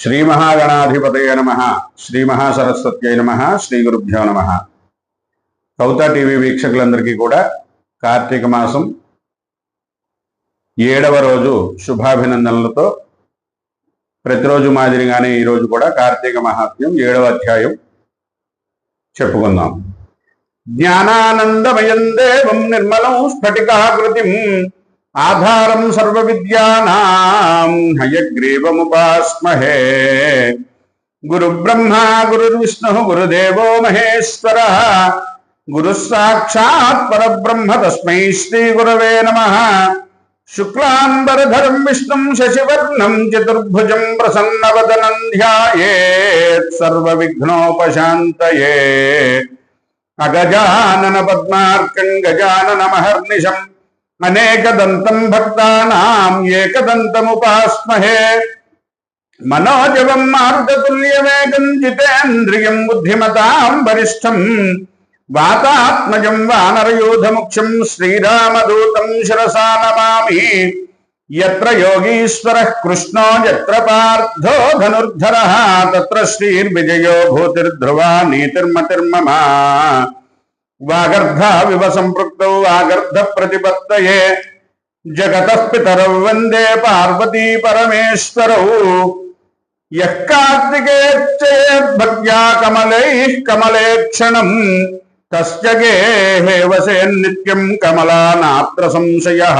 శ్రీ మహాగణాధిపతయ నమ. శ్రీ మహాసరస్వత్యై నమ. శ్రీ గురుభ్యో నమ. కౌతా టీవీ వీక్షకులందరికీ కూడా కార్తీక మాసం ఏడవ రోజు శుభాభినందనలతో ప్రతిరోజు మాదిరిగానే ఈరోజు కూడా కార్తీక మహాత్మ్యం ఏడవ అధ్యాయం చెప్పుకుందాం. జ్ఞానానందమయం దేవం నిర్మలం స్ఫటికాకృతిం आधारम सर्वविद्यानां हयग्रीवमुपास्महे। गुरुब्रह्मा, गुरुर्विष्णुः, गुरुदेवो महेश्वरः। गुरुः साक्षात् तस्म श्री गुरव नम। शुक्लांबरधर विष्णु शशिवर्णम् चतुर्भुज प्रसन्न वन ध्यानोपात अगजानन पद्मार्कम् गजाननमहर्निशम् अनेक दंतम भक्ता नाम एक अनेकदन्तं भक्तानाम् एकदन्तमुपास्महे। मनोजवम् मारुततुल्यवेगम् जितेन्द्रियम् बुद्धिमताम् वरिष्ठम् वातात्मजम् वानरयोधमुख्यम् श्रीरामदूतम् शिरसा नमामि। यत्र योगीश्वरः कृष्णो, यत्र पार्थो धनुर्धरः, तत्र श्रीर्विजयो भूतिर्ध्रुवा नीतिर्मतिर्ममा। వాగర్ధావివ సంపృక్తౌ వాగర్ధ ప్రతిపత్తయే. జగతః పితరౌ వందే పార్వతీ పరమేశ్వరౌ. యః కార్తికేచ్చేద్భక్త్యా కమలైః కమలేక్షణం. తస్య గేహే వసేన్నిత్యం కమలా నాత్ర సంశయః.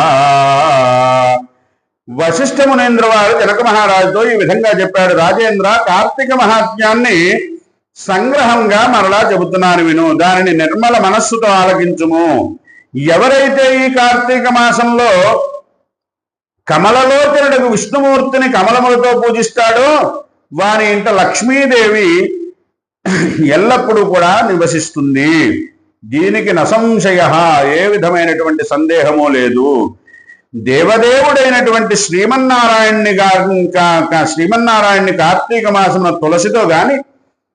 వశిష్ఠ మునేంద్ర వారు జనక మహారాజుతో ఈ విధంగా చెప్పాడు. రాజేంద్ర కార్తీక మహాత్మ్యాన్ని సంగ్రహంగా మరలా చెబుతున్నాను విను. దానిని నిర్మల మనస్సుతో ఆలకించుము. ఎవరైతే ఈ కార్తీక మాసంలో కమలలోచనుడకు విష్ణుమూర్తిని కమలములతో పూజిస్తాడో వారి ఇంట లక్ష్మీదేవి ఎల్లప్పుడూ కూడా నివసిస్తుంది. దీనికి నసంశయ ఏ విధమైనటువంటి సందేహము లేదు. దేవదేవుడైనటువంటి శ్రీమన్నారాయణ్ణి శ్రీమన్నారాయణ్ణి కార్తీక మాసమున తులసితో గాని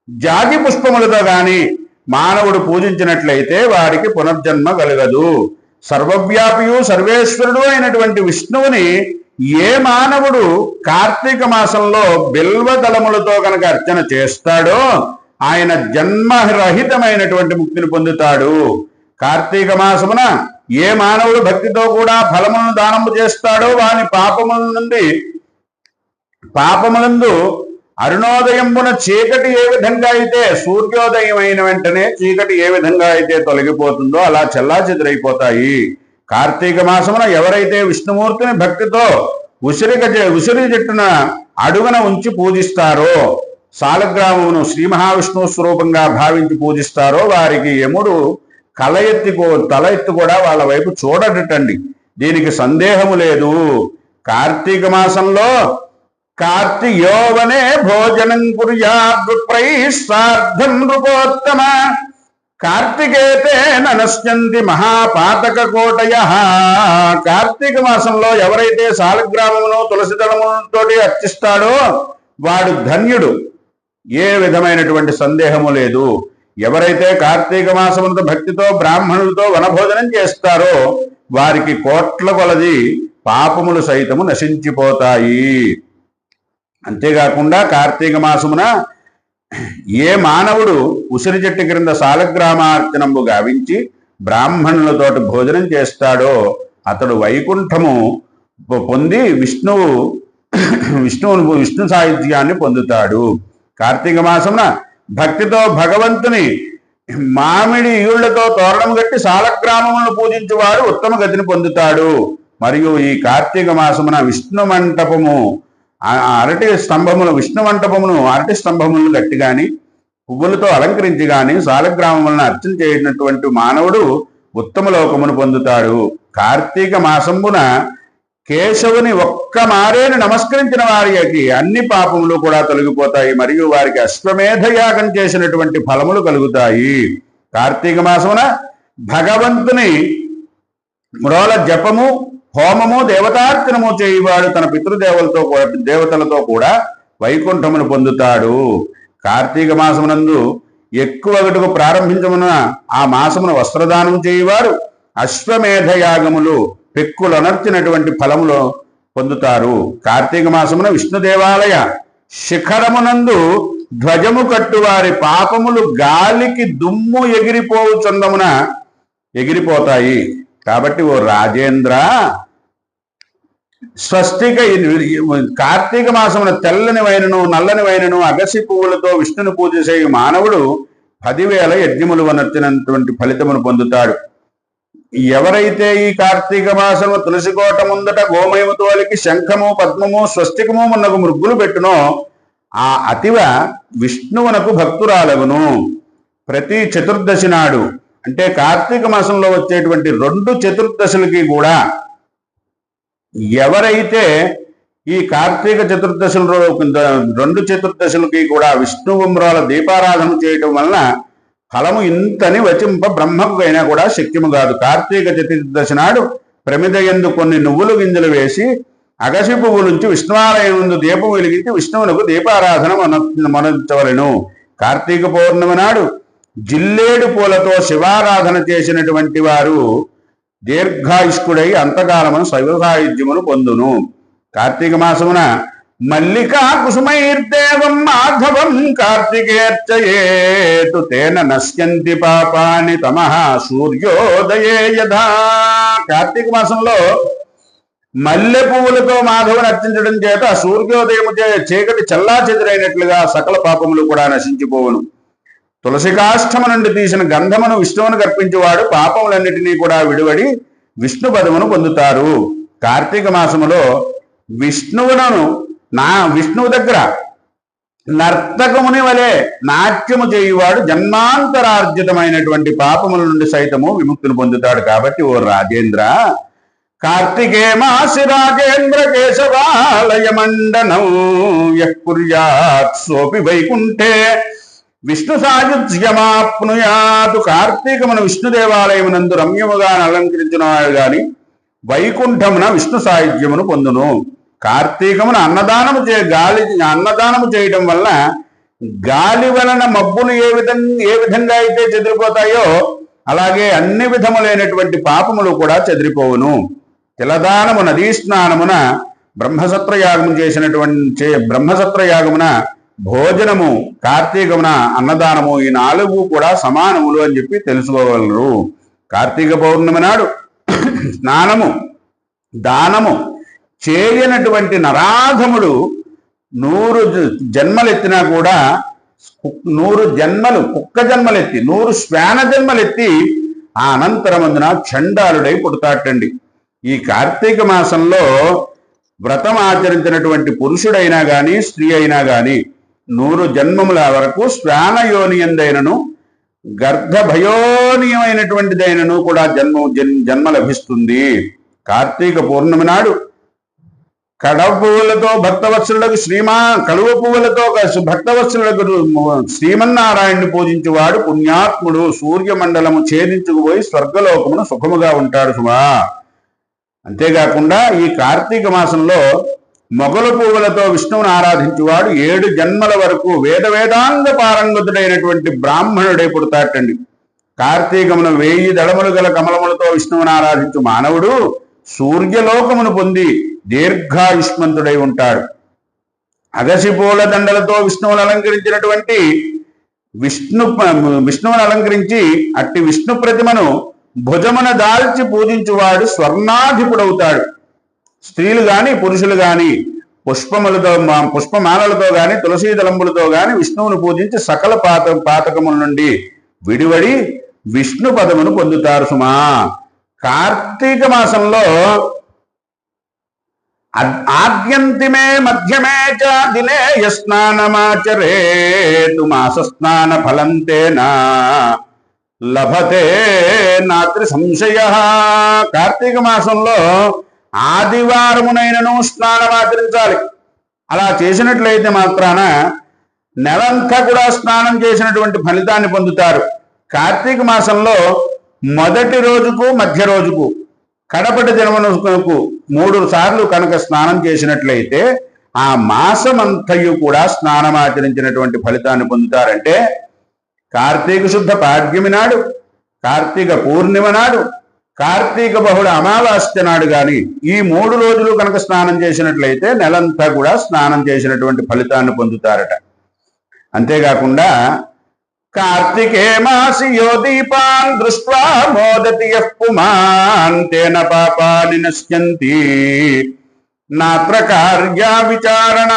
జాతి పుష్పములతో గాని మానవుడు పూజించినట్లయితే వారికి పునర్జన్మ కలగదు. సర్వవ్యాపియు సర్వేశ్వరుడు అయినటువంటి విష్ణువుని ఏ మానవుడు కార్తీక మాసంలో బిల్వదళములతో కనుక అర్చన చేస్తాడో ఆయన జన్మరహితమైనటువంటి ముక్తిని పొందుతాడు. కార్తీక మాసమున ఏ మానవుడు భక్తితో కూడా ఫలములను దానము చేస్తాడో వాని పాపముల నుండి పాపములందు అరుణోదయంబున చీకటి ఏ విధంగా అయితే సూర్యోదయం అయిన వెంటనే చీకటి ఏ విధంగా అయితే తొలగిపోతుందో అలా చెల్లా చెదురైపోతాయి కార్తీక మాసమున ఎవరైతే విష్ణుమూర్తిని భక్తితో ఉసిరిక ఉసిరి చెట్టున అడుగున ఉంచి పూజిస్తారో సాలగ్రామమును శ్రీ మహావిష్ణు స్వరూపంగా భావించి పూజిస్తారో వారికి యముడు కల ఎత్తి తల ఎత్తి కూడా వాళ్ళ వైపు చూడటండి. దీనికి సందేహము లేదు. కార్తీక మాసంలో కార్తియోవనే భోజనం కుర్యాద్విప్రై నృపోత్తమ కార్తికేతే ననశ్యంతి మహాపాతక కోటయ కార్తీక మాసంలో ఎవరైతే సాలగ్రామమును తులసి అర్చిస్తాడో వాడు ధన్యుడు. ఏ విధమైనటువంటి సందేహము లేదు. ఎవరైతే కార్తీక మాసమునందు భక్తితో బ్రాహ్మణులతో వనభోజనం చేస్తారో వారికి కోట్ల కొలది పాపములు సైతము నశించిపోతాయి. అంతేకాకుండా కార్తీక మాసమున ఏ మానవుడు ఉసిరి చెట్టు క్రింద సాలగ్రామార్చనంబు గావించి బ్రాహ్మణులతోటి భోజనం చేస్తాడో అతడు వైకుంఠము పొంది విష్ణువు విష్ణువును విష్ణు సాహిత్యాన్ని పొందుతాడు. కార్తీక మాసమున భక్తితో భగవంతుని మామిడి ఈళ్ళతో తోరణం కట్టి సాలగ్రామములను పూజించువాడు ఉత్తమ గతిని పొందుతాడు. మరియు ఈ కార్తీక మాసమున విష్ణు మంటపము అరటి స్తంభములు విష్ణు మంటపమును అరటి స్తంభములను గట్టి గాని పువ్వులతో అలంకరించి గాని సాలగ్రామములను అర్చన చేయనటువంటి మానవుడు ఉత్తమ లోకమును పొందుతాడు. కార్తీక మాసంబున కేశవుని ఒక్క మారేను నమస్కరించిన వారికి అన్ని పాపములు కూడా తొలగిపోతాయి. మరియు వారికి అశ్వమేధ యాగం చేసినటువంటి ఫలములు కలుగుతాయి. కార్తీక మాసమున భగవంతుని మ్రోల జపము హోమము దేవతార్చనము చేయువాడు తన పితృదేవలతో దేవతలతో కూడా వైకుంఠమును పొందుతాడు. కార్తీక మాసమునందు ఎక్కువ గటుకు ప్రారంభించమున ఆ మాసమున వస్త్రదానం చేయువారు అశ్వమేధ యాగములు పెక్కులనర్చినటువంటి ఫలములు పొందుతారు. కార్తీక మాసమున విష్ణు దేవాలయ శిఖరమునందు ధ్వజము కట్టువారి పాపములు గాలికి దుమ్ము ఎగిరిపోవు చందమున ఎగిరిపోతాయి. కాబట్టి ఓ రాజేంద్ర స్వస్తిక కార్తీక మాసమున తెల్లని వైనను నల్లని వైనను అగసి పువ్వులతో విష్ణుని పూజ చేయు మానవుడు పదివేల యజ్ఞములు వనర్చినటువంటి ఫలితమును పొందుతాడు. ఎవరైతే ఈ కార్తీక మాసము తులసి కోట ముందట గోమయము తోలికి శంఖము పద్మము స్వస్తికము మున్నగు మృగ్గులు పెట్టునో ఆ అతివ విష్ణువునకు భక్తురాలగును. ప్రతి చతుర్దశి నాడు అంటే కార్తీక మాసంలో వచ్చేటువంటి రెండు చతుర్దశులకి కూడా ఎవరైతే ఈ కార్తీక చతుర్దశుల రెండు చతుర్దశులకి కూడా విష్ణువుమ్రాల దీపారాధన చేయటం వలన ఫలము ఇంతని వచింప బ్రహ్మకుకైనా కూడా శక్యము కాదు. కార్తీక చతుర్దశి నాడు ప్రమిద ఎందు కొన్ని నువ్వులు గింజలు వేసి అగసి పువ్వులుంచి విష్ణువాలయం ముందు దీపం వెలిగించి విష్ణువునకు దీపారాధన మన మనవలను కార్తీక పౌర్ణమి నాడు జిల్లేడు పూలతో శివారాధన చేసినటువంటి వారు దీర్ఘాయుష్కుడై అంతకాలమును శైవసాయుధ్యమును పొందును. కార్తీక మాసమున మల్లికా కుసుమైర్దేవం మాధవం కార్తికేర్చయేతు తేన నశ్యంతి పాపాని తమ సూర్యోదయే యథా. కార్తీక మాసంలో మల్లె పువ్వులతో మాధవుని అర్చించడం చేత సూర్యోదయము చీకటి చల్లా చెదిరైనట్లుగా సకల పాపములు కూడా నశించిపోవును. తులసికాష్టము నుండి తీసిన గంధమును విష్ణువును కర్పించేవాడు పాపములన్నిటినీ కూడా విడివడి విష్ణు పదమును పొందుతారు. కార్తీక మాసములో విష్ణువులను నా విష్ణువు దగ్గర నర్తకముని వలె నాట్యము చేయువాడు జన్మాంతరార్జితమైనటువంటి పాపముల నుండి సైతము విముక్తిని పొందుతాడు కాబట్టి ఓ రాజేంద్ర కార్తికే మాసి రాజేంద్ర కేశవాలయ మండనం యకుర్యాత్ సోపి వైకుంఠే విష్ణు సాయుధ్యమాప్నుయాతు కార్తీకమున విష్ణు దేవాలయమునందు రమ్యముగా అలంకరించిన వాడు గాని వైకుంఠమున విష్ణు సాయుధ్యమును పొందును. కార్తీకమున అన్నదానము చే గాలి అన్నదానము చేయటం వలన గాలి వలన మబ్బులు ఏ విధంగా ఏ విధంగా అయితే చెదిరిపోతాయో అలాగే అన్ని విధములైనటువంటి పాపములు కూడా చెదిరిపోవును. తిలదానము నదీ స్నానమున బ్రహ్మసత్రయాగము చేసినటువంటి చే- భోజనము కార్తీకమున అన్నదానము ఈ నాలుగు కూడా సమానములు అని చెప్పి తెలుసుకోగలరు. కార్తీక పౌర్ణమి నాడు స్నానము దానము చేయనటువంటి నరాధముడు నూరు జ- జన్మలెత్తినా కూడా నూరు జన్మలు కుక్క జన్మలెత్తి నూరు శ్వాన జన్మలెత్తి ఆ అనంతరమందున చండాలుడై పుడతాటండి ఈ కార్తీక మాసంలో వ్రతం ఆచరించినటువంటి పురుషుడైనా కానీ స్త్రీ అయినా కానీ నూరు జన్మముల వరకు శ్వానయోనియందైనను గర్భభయోనియమైనటువంటిదైనను గర్భ కూడా జన్మ జన్- జన్మ లభిస్తుంది. కార్తీక పూర్ణమి నాడు కడవ పువ్వులతో భక్తవత్సలులకు శ్రీమా కలువ పువ్వులతో కలిసి భక్తవత్సలులకు శ్రీమన్నారాయణ్ణి పూజించువాడు పుణ్యాత్ముడు. సూర్యమండలము ఛేదించుకుపోయి స్వర్గలోకమును సుఖముగా ఉంటాడు సుమా. అంతేకాకుండా ఈ కార్తీక మాసంలో మొగల పువ్వులతో విష్ణువును ఆరాధించేవాడు ఏడు జన్మల వరకు వేద వేదాంగ పారంగతుడైనటువంటి బ్రాహ్మణుడై పుడతాటండి కార్తీకమును వేయి దళములు గల కమలములతో విష్ణువును ఆరాధించు మానవుడు సూర్యలోకమును పొంది దీర్ఘాయుష్మంతుడై ఉంటాడు. అగసి పూల దండలతో విష్ణువును అలంకరించినటువంటి విష్ణు విష్ణువును అలంకరించి అట్టి విష్ణు ప్రతిమను భుజమున దాల్చి పూజించువాడు స్వర్ణాధిపుడవుతాడు. స్త్రీలు గాని పురుషులు గాని పుష్పములతో పుష్పమాలలతో గాని తులసీ దళంబులతో గాని విష్ణువును పూజించి సకల పాత పాతకముల నుండి విడివడి విష్ణు పదమును పొందుతారు సుమా. కార్తీక మాసంలో ఆద్యంతిమే మధ్యమే చ దినే యస్నానమాచరేతు మాస స్నాన ఫలంతేనా లభతే నాత్రి సంశయ. కార్తీక మాసంలో ఆదివారమునైనను స్నానమాచరించాలి అలా చేసినట్లయితే మాత్రాన నెలంతా కూడా స్నానం చేసినటువంటి ఫలితాన్ని పొందుతారు. కార్తీక మాసంలో మొదటి రోజుకు మధ్య రోజుకు కడపటి జన్మకు మూడు సార్లు కనుక స్నానం చేసినట్లయితే ఆ మాసమంతయు కూడా స్నానం ఆచరించినటువంటి ఫలితాన్ని పొందుతారంటే కార్తీక శుద్ధ పాడ్యమి నాడు కార్తీక పూర్ణిమ నాడు కార్తీక బహుళ అమావాస్య నాడు కానీ ఈ మూడు రోజులు కనుక స్నానం చేసినట్లయితే నెలంతా కూడా స్నానం చేసినటువంటి ఫలితాన్ని పొందుతారట. అంతేకాకుండా కార్తికే మాసి యో దీపాన్ దృష్ట్వా మోదతి పుమాన్ తేన పాపాని నశ్యంతి. నాత్ర కార్య విచారణ.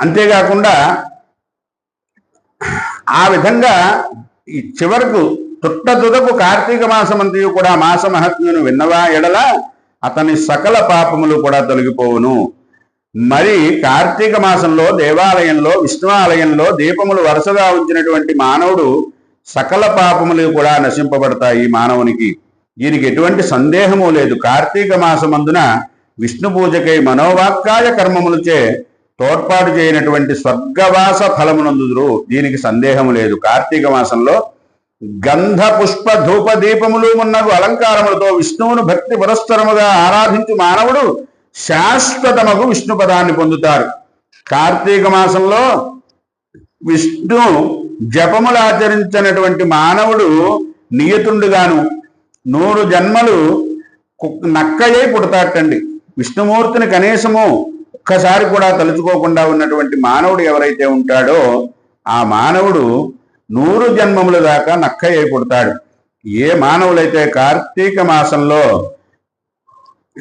అంతేకాకుండా ఆ విధంగా ఈ చివరకు తుట్ట తుదకు కార్తీక మాసమంతయు కూడా మాస మహత్మును విన్నవా ఎడల అతని సకల పాపములు కూడా తొలగిపోవును. మరి కార్తీక మాసంలో దేవాలయంలో విష్ణు ఆలయంలో దీపములు వరుసగా ఉంచినటువంటి మానవుడు సకల పాపములు కూడా నశింపబడతాయి మానవునికి. దీనికి ఎటువంటి సందేహము లేదు. కార్తీక మాసమందున విష్ణు పూజకై మనోవాక్కాయ కర్మములచే తోడ్పాటు చేయనటువంటి స్వర్గవాస ఫలమునందుదురు. దీనికి సందేహము లేదు. కార్తీక మాసంలో గంధ పుష్ప ధూప దీపములు మున్నగు అలంకారములతో విష్ణువును భక్తి పురస్కరముగా ఆరాధించు మానవుడు శాశ్వతమగు విష్ణు పదాన్ని పొందుతారు. కార్తీక మాసంలో విష్ణు జపములు ఆచరించినటువంటి మానవుడు నియతుండుగాను నూరు జన్మలు నక్కయే పుడతాటండి విష్ణుమూర్తిని కనీసము ఒక్కసారి కూడా తలుచుకోకుండా ఉన్నటువంటి మానవుడు ఎవరైతే ఉంటాడో ఆ మానవుడు నూరు జన్మముల దాకా నక్కయ్య పుడతాడు. ఏ మానవులైతే కార్తీక మాసంలో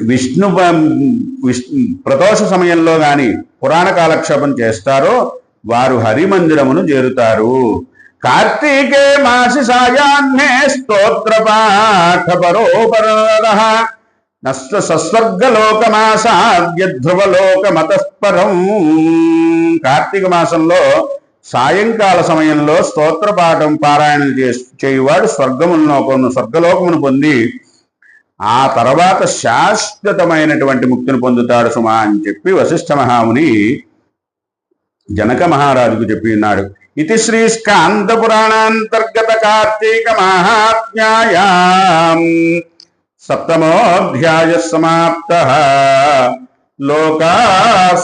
విష్ణు విష్ణు ప్రదోష సమయంలో గాని పురాణ కాలక్షేపం చేస్తారో వారు హరిమందిరమును చేరుతారు. కార్తీకే మాసి సాయాన్నే స్తోత్ర పాఠ పరోపర నష్ట సస్వర్గలోకమాసాద్య ధ్రువలోక మతస్పరం కార్తీక మాసంలో సాయంకాల సమయంలో స్తోత్ర పాఠం పారాయణం చేసి చేయువాడు స్వర్గమును స్వర్గలోకమును పొంది ఆ తర్వాత శాశ్వతమైనటువంటి ముక్తిని పొందుతాడు సుమా అని చెప్పి వశిష్ఠ మహాముని జనక మహారాజుకు చెప్పి ఉన్నాడు. ఇది శ్రీ స్కాంద పురాణాంతర్గత కార్తీక మహాత్మ్యాయాం సప్తమోధ్యాయ సమాప్త లోకా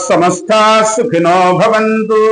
సమస్త సుఖినో భవంతు.